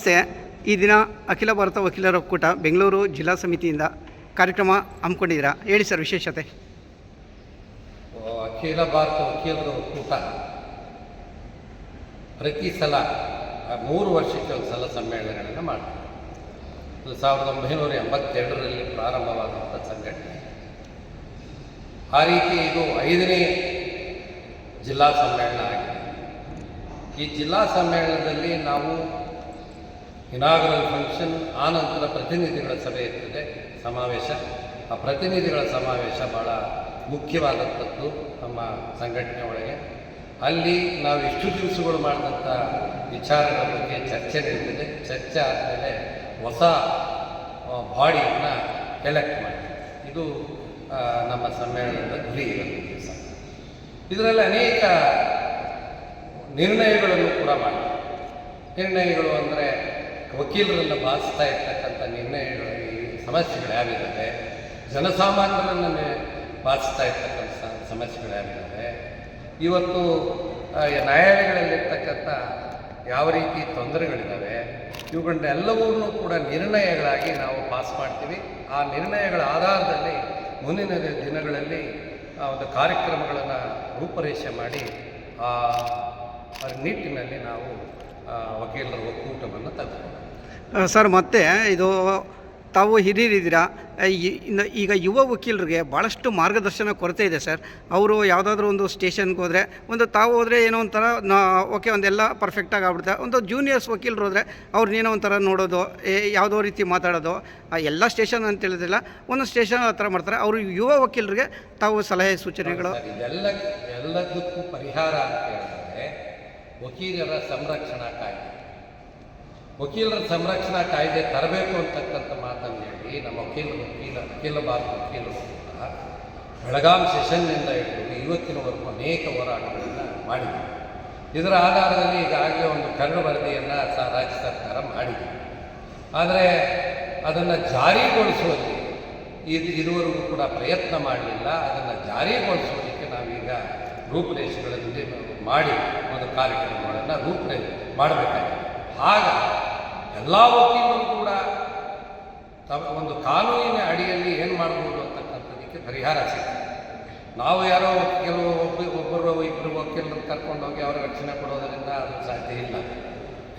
ನಮಸ್ತೆ. ಈ ದಿನ ಅಖಿಲ ಭಾರತ ವಕೀಲರ ಒಕ್ಕೂಟ ಬೆಂಗಳೂರು ಜಿಲ್ಲಾ ಸಮಿತಿಯಿಂದ ಕಾರ್ಯಕ್ರಮ ಹಮ್ಮಿಕೊಂಡಿದ್ದೀರಾ? ಹೇಳಿ ಸರ್ ವಿಶೇಷತೆ. ಅಖಿಲ ಭಾರತ ವಕೀಲರ ಒಕ್ಕೂಟ. ಪ್ರತಿ ಸಲ ಮೂರು ವರ್ಷಕ್ಕೆ ಒಂದು ಸಲ ಸಮ್ಮೇಳನಗಳನ್ನು ಮಾಡ್ತಾರೆ ಇದು ಸಾವಿರದ ಒಂಬೈನೂರ ಎಂಬತ್ತೆರಡರಲ್ಲಿ ಪ್ರಾರಂಭವಾದಂಥ ಸಂಘಟನೆ. ಆ ರೀತಿ ಇದು ಐದನೇ ಜಿಲ್ಲಾ ಸಮ್ಮೇಳನ ಆಗಿದೆ. ಈ ಜಿಲ್ಲಾ ಸಮ್ಮೇಳನದಲ್ಲಿ ನಾವು ಇನಾಗರಲ್ ಫಂಕ್ಷನ್ ಆನಂತರ ಪ್ರತಿನಿಧಿಗಳ ಸಭೆ ಇರ್ತದೆ. ಸಮಾವೇಶ. ಆ ಪ್ರತಿನಿಧಿಗಳ ಸಮಾವೇಶ ಭಾಳ ಮುಖ್ಯವಾದಂಥದ್ದು ನಮ್ಮ ಸಂಘಟನೆ ಒಳಗೆ. ಅಲ್ಲಿ ನಾವು ಇಷ್ಟು ದಿವಸಗಳು ಮಾಡಿದಂಥ ವಿಚಾರಗಳ ಬಗ್ಗೆ ಚರ್ಚೆ ನಡೀತದೆ ಚರ್ಚೆ ಆದಮೇಲೆ ಹೊಸ ಬಾಡಿಯನ್ನು ಎಲೆಕ್ಟ್ ಮಾಡ್ತೀವಿ. ಇದು ನಮ್ಮ ಸಮ್ಮೇಳನದ ಗುರಿ ಇರುತ್ತೆ ಇದರಲ್ಲಿ ಅನೇಕ ನಿರ್ಣಯಗಳನ್ನು ಕೂಡ ಮಾಡ್ತೀವಿ. ನಿರ್ಣಯಗಳು ಅಂದರೆ ವಕೀಲರನ್ನು ಬಾಧಿಸ್ತಾ ಇರ್ತಕ್ಕಂಥ ನಿರ್ಣಯಗಳು ಈ ಸಮಸ್ಯೆಗಳು ಯಾವಿದ್ದಾವೆ ಜನಸಾಮಾನ್ಯರನ್ನು ಬಾಧಿಸ್ತಾ ಇರ್ತಕ್ಕಂಥ ಸಮಸ್ಯೆಗಳು ಯಾವಿದ್ದಾವೆ ಇವತ್ತು ನ್ಯಾಯಾಲಯಗಳಲ್ಲಿರ್ತಕ್ಕಂಥ ಯಾವ ರೀತಿ ತೊಂದರೆಗಳಿದ್ದಾವೆ, ಇವುಗಳನ್ನೆಲ್ಲವನ್ನೂ ಕೂಡ ನಿರ್ಣಯಗಳಾಗಿ ನಾವು ಪಾಸ್ ಮಾಡ್ತೀವಿ. ಆ ನಿರ್ಣಯಗಳ ಆಧಾರದಲ್ಲಿ ಮುಂದಿನ ದಿನಗಳಲ್ಲಿ ಒಂದು ಕಾರ್ಯಕ್ರಮಗಳನ್ನು ರೂಪರೇಷೆ ಮಾಡಿ ಆ ನಿಟ್ಟಿನಲ್ಲಿ ನಾವು ವಕೀಲರ ಒಕ್ಕೂಟವನ್ನು ತೆಗೆದುಕೊಂಡು ಸರ್ ಮತ್ತೆ ಇದು ತಾವು ಹಿರಿಯರಿದ್ದೀರಾ? ಇನ್ನು ಈಗ ಯುವ ವಕೀಲರಿಗೆ ಭಾಳಷ್ಟು ಮಾರ್ಗದರ್ಶನ ಕೊರತೆ ಇದೆ ಸರ್. ಅವರು ಯಾವುದಾದ್ರೂ ಒಂದು ಸ್ಟೇಷನ್ಗೆ ಹೋದರೆ ಒಂದು ತಾವು ಹೋದರೆ ಏನೋ ಒಂಥರ ನಾ ಓಕೆ ಒಂದೆಲ್ಲ ಪರ್ಫೆಕ್ಟಾಗಿ ಆಗ್ಬಿಡುತ್ತೆ. ಒಂದು ಜೂನಿಯರ್ಸ್ ವಕೀಲರು ಹೋದರೆ ಅವ್ರನ್ನ ಏನೋ ಒಂಥರ ನೋಡೋದು ಯಾವುದೋ ರೀತಿ ಮಾತಾಡೋದು ಎಲ್ಲ ಸ್ಟೇಷನ್ ಅಂತ ಹೇಳಿದ್ರಿಲ್ಲ ಒಂದು ಸ್ಟೇಷನ್ ಆ ಥರ ಮಾಡ್ತಾರೆ. ಅವರು ಯುವ ವಕೀಲರಿಗೆ ತಾವು ಸಲಹೆ ಸೂಚನೆಗಳು ಎಲ್ಲದಕ್ಕೂ ಪರಿಹಾರ ಅಂತ ಹೇಳಿದ್ರೆ ವಕೀಲರ ಸಂರಕ್ಷಣಾ ಕಾಯ್ದೆ. ವಕೀಲರ ಸಂರಕ್ಷಣಾ ಕಾಯ್ದೆ ತರಬೇಕು ಅಂತಕ್ಕಂಥ ಮಾತನ್ನು ಹೇಳಿ, ನಮ್ಮ ವಕೀಲ ವಕೀಲ ಅಖಿಲ ಭಾರತ ವಕೀಲರು ಕೂಡ ಬೆಳಗಾಂ ಸೆಷನ್ನಿಂದ ಹಿಡಿದು ಇವತ್ತಿನವರೆಗೂ ಅನೇಕ ಹೋರಾಟಗಳನ್ನು ಮಾಡಿದೆ ಇದರ ಆಧಾರದಲ್ಲಿ ಈಗಾಗಲೇ ಒಂದು ಕರಡು ವರದಿಯನ್ನು ಸ ರಾಜ್ಯ ಸರ್ಕಾರ ಮಾಡಿದೆ. ಆದರೆ ಅದನ್ನು ಜಾರಿಗೊಳಿಸುವಲ್ಲಿ ಇದು ಇದುವರೆಗೂ ಕೂಡ ಪ್ರಯತ್ನ ಮಾಡಲಿಲ್ಲ. ಅದನ್ನು ಜಾರಿಗೊಳಿಸುವುದಕ್ಕೆ ನಾವೀಗ ರೂಪುರೇಷೆಗಳಲ್ಲಿ ಮಾಡಿ ಒಂದು ಕಾರ್ಯಕ್ರಮಗಳನ್ನು ರೂಪುರೇ ಮಾಡಬೇಕಾಗಿದೆ. ಆಗ ಎಲ್ಲ ವಕೀಲರು ಕೂಡ ತಮ್ಮ ಒಂದು ಕಾನೂನಿನ ಅಡಿಯಲ್ಲಿ ಏನು ಮಾಡ್ಬೋದು ಅಂತಕ್ಕಂಥದ್ದಕ್ಕೆ ಪರಿಹಾರ ಸಿಗ್ತದೆ. ನಾವು ಯಾರೋ ಕೆಲವು ಒಬ್ಬ ಒಬ್ಬರು, ಇಬ್ಬರು ವಕೀಲರು ಕರ್ಕೊಂಡೋಗಿ ಅವರ ರಕ್ಷಣೆ ಕೊಡೋದರಿಂದ ಅದು ಸಾಧ್ಯ ಇಲ್ಲ.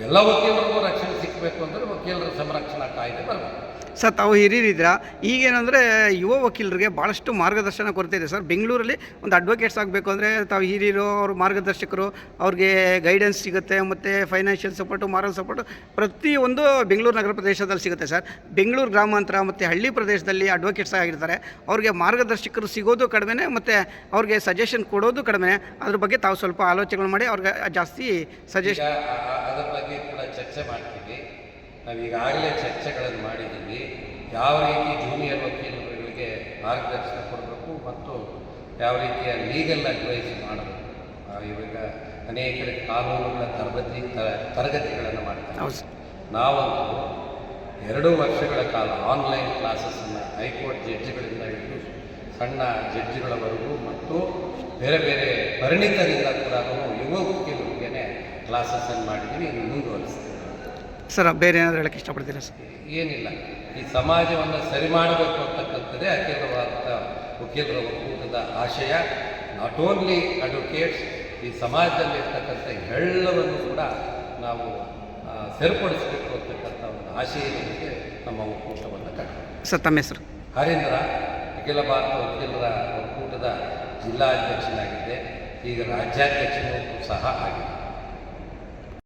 ಎಲ್ಲ ವಕೀಲರಿಗೂ ರಕ್ಷಣೆ ಸಿಕ್ಕಬೇಕು ಅಂದರೆ ವಕೀಲರ ಸಂರಕ್ಷಣಾ ಕಾಯ್ದೆ ಬರಬೇಕು. ಸರ್ ತಾವು ಹಿರಿಯರಿದ್ರ ಈಗೇನಂದರೆ ಯುವ ವಕೀಲರಿಗೆ ಭಾಳಷ್ಟು ಮಾರ್ಗದರ್ಶನ ಕೊರತೆ ಇದೆ ಸರ್. ಬೆಂಗಳೂರಲ್ಲಿ ಒಂದು ಅಡ್ವೊಕೇಟ್ಸ್ ಆಗಬೇಕು ಅಂದರೆ ತಾವು ಹಿರಿಯರು ಅವ್ರ ಮಾರ್ಗದರ್ಶಕರು ಅವ್ರಿಗೆ ಗೈಡೆನ್ಸ್ ಸಿಗುತ್ತೆ ಮತ್ತು ಫೈನಾನ್ಷಿಯಲ್ ಸಪೋರ್ಟು ಮಾರಲ್ ಸಪೋರ್ಟು ಪ್ರತಿಯೊಂದು ಬೆಂಗಳೂರು ನಗರ ಪ್ರದೇಶದಲ್ಲಿ ಸಿಗುತ್ತೆ ಸರ್. ಬೆಂಗಳೂರು ಗ್ರಾಮಾಂತರ ಮತ್ತು ಹಳ್ಳಿ ಪ್ರದೇಶದಲ್ಲಿ ಅಡ್ವೊಕೇಟ್ಸ್ ಆಗಿರ್ತಾರೆ. ಅವ್ರಿಗೆ ಮಾರ್ಗದರ್ಶಕರು ಸಿಗೋದು ಕಡಿಮೆ ಮತ್ತು ಅವ್ರಿಗೆ ಸಜೆಷನ್ ಕೊಡೋದು ಕಡಿಮೆ ಅದ್ರ ಬಗ್ಗೆ ತಾವು ಸ್ವಲ್ಪ ಆಲೋಚನೆಗಳು ಮಾಡಿ ಅವ್ರಿಗೆ ಜಾಸ್ತಿ ಸಜೆಷನ್ ಅದರ ಬಗ್ಗೆ ಕೂಡ ಚರ್ಚೆ ಮಾಡ್ತೀವಿ ನಾವು ಈಗಾಗಲೇ ಚರ್ಚೆಗಳನ್ನು ಮಾಡಿದ್ದೀವಿ. ಯಾವ ರೀತಿ ಜೂನಿಯರ್ ವಕೀಲರುಗಳಿಗೆ ಮಾರ್ಗದರ್ಶನ ಕೊಡಬೇಕು ಮತ್ತು ಯಾವ ರೀತಿಯ ಲೀಗಲ್ ಅಡ್ವೈಸ್ ಮಾಡಬೇಕು. ಇವಾಗ ಅನೇಕ ಕಾನೂನುಗಳ ತರಬೇತಿ ತರಗತಿಗಳನ್ನು ಮಾಡ್ತಾರೆ. ನಾವಂತೂ ಎರಡು ವರ್ಷಗಳ ಕಾಲ ಆನ್ಲೈನ್ ಕ್ಲಾಸಸ್ಸನ್ನು ಹೈಕೋರ್ಟ್ ಜಡ್ಜ್ಗಳಿಂದ ಹಿಡಿದು ಸಣ್ಣ ಜಡ್ಜ್ಗಳವರೆಗೂ ಮತ್ತು ಬೇರೆ ಬೇರೆ ಪರಿಣಿತರಿಂದ ಕೂಡ ನಾವು ಯುವ ವಕೀಲರಿಗೆ ಕ್ಲಾಸಸ್ಸನ್ನು ಮಾಡಿದ್ದೀವಿ. ಇನ್ನು ಮುಂದುವರಿಸ್ತೀವಿ. ಸರ್ ಬೇರೆ ಏನಾದರೂ ಹೇಳಕ್ಕೆ ಇಷ್ಟಪಡ್ತೀರಾ ಸರ್? ಏನಿಲ್ಲ. ಈ ಸಮಾಜವನ್ನು ಸರಿ ಮಾಡಬೇಕು ಅಂತಕ್ಕಂಥದ್ದೇ ಅಖಿಲ ಭಾರತ ವಕೀಲರ ಒಕ್ಕೂಟದ ಆಶಯ. ನಾಟ್ ಓನ್ಲಿ ಅಡ್ವೊಕೇಟ್ಸ್ ಈ ಸಮಾಜದಲ್ಲಿ ಇರ್ತಕ್ಕಂಥ ಎಲ್ಲವನ್ನು ಕೂಡ ನಾವು ಸೇರ್ಪಡಿಸಬೇಕು ಅಂತಕ್ಕಂಥ ಒಂದು ಆಶಯದೊಂದಿಗೆ ನಮ್ಮ ಒಕ್ಕೂಟವನ್ನು ಕಟ್ಟ ಸರ್ ತಮ್ಮ ಹೆಸರು? ಹರೀಂದ್ರ ಅಖಿಲ ಭಾರತ ವಕೀಲರ ಒಕ್ಕೂಟದ ಜಿಲ್ಲಾ ಅಧ್ಯಕ್ಷನಾಗಿದ್ದೆ. ಈಗ ರಾಜ್ಯಾಧ್ಯಕ್ಷನೂ ಸಹ ಆಗಿದೆ